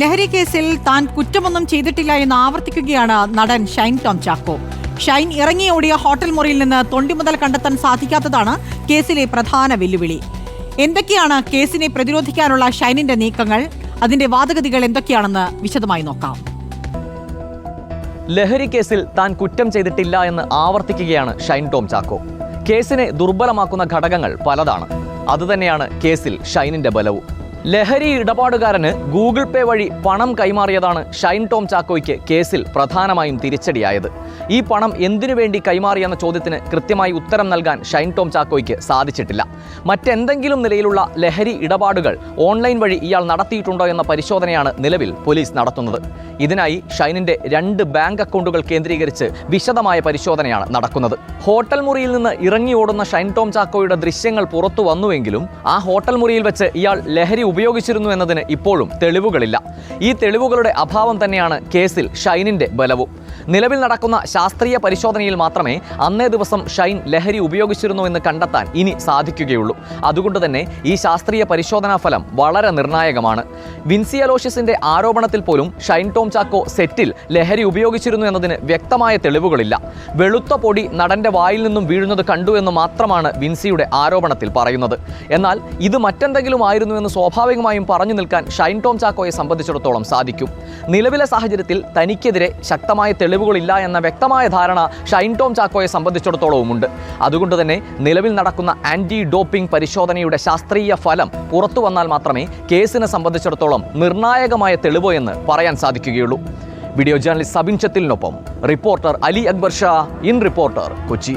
ലഹരി കേസിൽ താൻ കുറ്റമൊന്നും ചെയ്തിട്ടില്ല എന്ന് ആവർത്തിക്കുകയാണ് നടൻ ഷൈൻ ടോം ചാക്കോ. ഷൈൻ ഇറങ്ങിയോടിയ ഹോട്ടൽ മുറിയിൽ നിന്ന് തൊണ്ടി മുതൽ കണ്ടെത്താൻ സാധിക്കാത്തതാണ് കേസിലെ പ്രധാന വെല്ലുവിളി. എന്തൊക്കെയാണ് കേസിനെ പ്രതിരോധിക്കാനുള്ള ഷൈനിന്റെ നീക്കങ്ങൾ? അതിന്റെ വാദഗതികൾ എന്തൊക്കെയാണെന്ന് വിശദമായി നോക്കാം. ലഹരി കേസിൽ താൻ കുറ്റം ചെയ്തിട്ടില്ല എന്ന് ആവർത്തിക്കുകയാണ് ഷൈൻ ടോം ചാക്കോ. കേസിനെ ദുർബലമാക്കുന്ന ഘടകങ്ങൾ പലതാണ്. അതുതന്നെയാണ് കേസിൽ ഷൈനിന്റെ ബലവും. ലഹരി ഇടപാടുകാരന് ഗൂഗിൾ പേ വഴി പണം കൈമാറിയതാണ് ഷൈൻ ടോം ചാക്കോയ്ക്ക് കേസിൽ പ്രധാനമായും തിരിച്ചടിയായത്. ഈ പണം എന്തിനു വേണ്ടി കൈമാറിയെന്ന ചോദ്യത്തിന് കൃത്യമായി ഉത്തരം നൽകാൻ ഷൈൻ ടോം ചാക്കോയ്ക്ക് സാധിച്ചിട്ടില്ല. മറ്റെന്തെങ്കിലും നിലയിലുള്ള ലഹരി ഇടപാടുകൾ ഓൺലൈൻ വഴി ഇയാൾ നടത്തിയിട്ടുണ്ടോ എന്ന പരിശോധനയാണ് നിലവിൽ പോലീസ് നടത്തുന്നത്. ഇതിനായി ഷൈനിന്റെ രണ്ട് ബാങ്ക് അക്കൗണ്ടുകൾ കേന്ദ്രീകരിച്ച് വിശദമായ പരിശോധനയാണ് നടക്കുന്നത്. ഹോട്ടൽ മുറിയിൽ നിന്ന് ഇറങ്ങി ഓടുന്ന ഷൈൻ ടോം ചാക്കോയുടെ ദൃശ്യങ്ങൾ പുറത്തു വന്നുവെങ്കിലും ആ ഹോട്ടൽ മുറിയിൽ വെച്ച് ഇയാൾ ലഹരി ഉപയോഗിച്ചിരുന്നു എന്നതിന് ഇപ്പോഴും തെളിവുകളില്ല. ഈ തെളിവുകളുടെ അഭാവം തന്നെയാണ് കേസിൽ ഷൈനിന്റെ ബലവും. നിലവിൽ നടക്കുന്ന ശാസ്ത്രീയ പരിശോധനയിൽ മാത്രമേ അന്നേ ദിവസം ഷൈൻ ലഹരി ഉപയോഗിച്ചിരുന്നു എന്ന് കണ്ടെത്താൻ ഇനി സാധിക്കുകയുള്ളൂ. അതുകൊണ്ട് തന്നെ ഈ ശാസ്ത്രീയ പരിശോധനാ ഫലം വളരെ നിർണായകമാണ്. വിൻസി അലോഷ്യസിന്റെ ആരോപണത്തിൽ പോലും ഷൈൻ ടോം ചാക്കോ സെറ്റിൽ ലഹരി ഉപയോഗിച്ചിരുന്നു എന്നതിന് വ്യക്തമായ തെളിവുകളില്ല. വെളുത്ത പൊടി നടന്റെ വായിൽ നിന്നും വീഴുന്നത് കണ്ടു എന്ന് മാത്രമാണ് വിൻസിയുടെ ആരോപണത്തിൽ പറയുന്നത്. എന്നാൽ ഇത് മറ്റെന്തെങ്കിലും ആയിരുന്നു എന്ന് സ്വാഭാവികമായും പറഞ്ഞു നിൽക്കാൻ ഷൈൻ ടോം ചാക്കോയെ സംബന്ധിച്ചിടത്തോളം സാധിക്കും. നിലവിലെ സാഹചര്യത്തിൽ തനിക്കെതിരെ ശക്തമായ തെളിവുകളില്ല എന്ന വ്യക്തമായ ധാരണ ഷൈൻ ടോം ചാക്കോയെ സംബന്ധിച്ചിടത്തോളവുമുണ്ട്. അതുകൊണ്ട് തന്നെ നിലവിൽ നടക്കുന്ന ആന്റി ഡോപ്പിംഗ് പരിശോധനയുടെ ശാസ്ത്രീയ ഫലം പുറത്തു വന്നാൽ മാത്രമേ കേസിനെ സംബന്ധിച്ചിടത്തോളം നിർണായകമായ തെളിവോ എന്ന് പറയാൻ സാധിക്കുകയുള്ളൂ. വീഡിയോ ജേർണലിസ്റ്റ് സബിൻ ചത്തിലിനൊപ്പം reporter Ali Akbar Shah in reporter Kochi.